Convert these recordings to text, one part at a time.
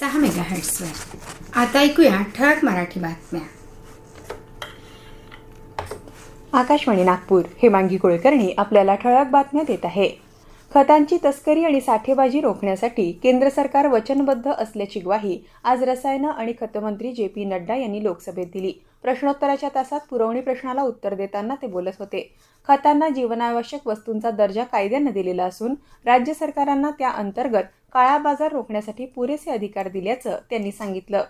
सहा मेगा हर्ट्सवर आता ऐकूया ठळक मराठी बातम्या. आकाशवाणी नागपूर हेमांगी कुलकर्णी आपल्याला ठळक बातम्या देत आहे. खतांची तस्करी आणि साठेबाजी रोखण्यासाठी केंद्र सरकार वचनबद्ध असल्याची ग्वाही आज रसायनं आणि खतमंत्री जे पी नड्डा यांनी लोकसभेत दिली. प्रश्नोत्तराच्या तासात पुरवणी प्रश्नाला उत्तर देताना ते बोलत होते. खतांना जीवनावश्यक वस्तूंचा दर्जा कायद्यानं दिलेला असून राज्य सरकारांना त्या अंतर्गत काळा बाजार रोखण्यासाठी पुरेसे अधिकार दिल्याचं त्यांनी सांगितलं.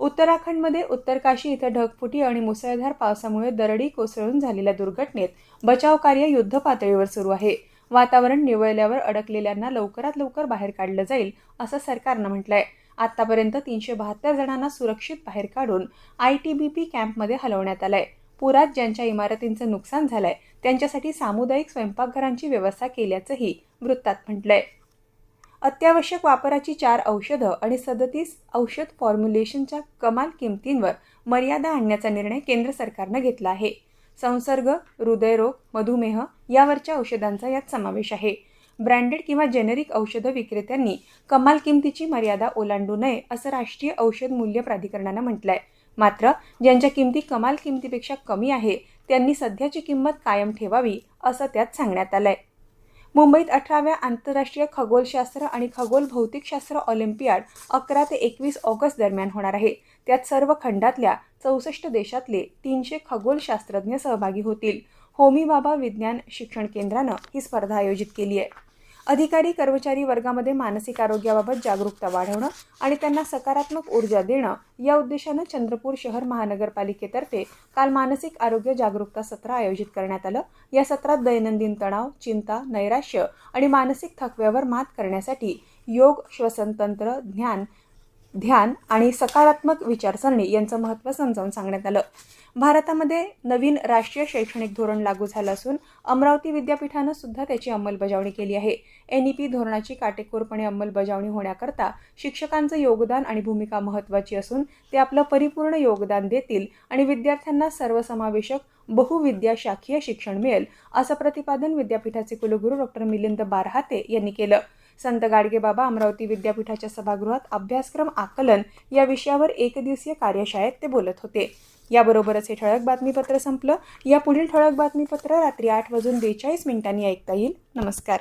उत्तराखंडमध्ये उत्तरकाशी इथं ढगफुटी आणि मुसळधार पावसामुळे दरडी कोसळून झालेल्या दुर्घटनेत बचाव कार्य युद्ध पातळीवर सुरू आहे. वातावरण निवळल्यावर अडकलेल्यांना लवकरात लवकर बाहेर काढलं जाईल असं सरकारनं म्हटलंय. आतापर्यंत तीनशे बहात्तर जणांना सुरक्षित बाहेर काढून आय टी बी पी कॅम्पमध्ये हलवण्यात आलंय. पुरात ज्यांच्या इमारतींचं नुकसान झालंय त्यांच्यासाठी सामुदायिक स्वयंपाकघरांची व्यवस्था केल्याचंही वृत्तात म्हटलंय. अत्यावश्यक वापराची चार औषधं आणि सदतीस औषध फॉर्म्युलेशनच्या कमाल किमतींवर मर्यादा आणण्याचा निर्णय केंद्र सरकारनं घेतला आहे. संसर्ग हृदयरोग मधुमेह यावरच्या औषधांचा यात समावेश आहे. ब्रँडेड किंवा जेनेरिक औषधं विक्रेत्यांनी कमाल किमतीची मर्यादा ओलांडू नये असं राष्ट्रीय औषध मूल्य प्राधिकरणानं म्हटलंय. मात्र ज्यांच्या किमती कमाल किमतीपेक्षा कमी आहे त्यांनी सध्याची किंमत कायम ठेवावी असं त्यात सांगण्यात आलंय. मुंबईत अठराव्या आंतरराष्ट्रीय खगोलशास्त्र आणि खगोल भौतिकशास्त्र ऑलिम्पियाड अकरा ते एकवीस ऑगस्ट दरम्यान होणार आहे. त्यात सर्व खंडातल्या चौसष्ट देशातले तीनशे खगोलशास्त्रज्ञ सहभागी होतील. होमी बाबा विज्ञान शिक्षण केंद्रानं ही स्पर्धा आयोजित केली आहे. अधिकारी कर्मचारी वर्गामध्ये मानसिक आरोग्याबाबत जागरूकता वाढवणं आणि त्यांना सकारात्मक ऊर्जा देणं या उद्देशानं चंद्रपूर शहर महानगरपालिकेतर्फे काल मानसिक आरोग्य जागरूकता सत्र आयोजित करण्यात आलं. या सत्रात दैनंदिन तणाव चिंता नैराश्य आणि मानसिक थकव्यावर मात करण्यासाठी योग श्वसनतंत्र ज्ञान ध्यान आणि सकारात्मक विचारसरणी यांचं महत्त्व समजावून सांगण्यात आलं. भारतामध्ये नवीन राष्ट्रीय शैक्षणिक धोरण लागू झालं असून अमरावती विद्यापीठानं सुद्धा त्याची अंमलबजावणी केली आहे. एन ई पी धोरणाची काटेकोरपणे अंमलबजावणी होण्याकरता शिक्षकांचं योगदान आणि भूमिका महत्त्वाची असून ते आपलं परिपूर्ण योगदान देतील आणि विद्यार्थ्यांना सर्वसमावेशक बहुविद्याशाखीय शिक्षण मिळेल असं प्रतिपादन विद्यापीठाचे कुलगुरू डॉक्टर मिलिंद बारहाते यांनी केलं. संत गाडगेबाबा अमरावती विद्यापीठाच्या सभागृहात अभ्यासक्रम आकलन या विषयावर एकदिवसीय कार्यशाळेत ते बोलत होते. याबरोबरच हे ठळक बातमीपत्र संपलं. या पुढील ठळक बातमीपत्र रात्री आठ वाजून बेचाळीस मिनिटांनी ऐकता येईल. नमस्कार.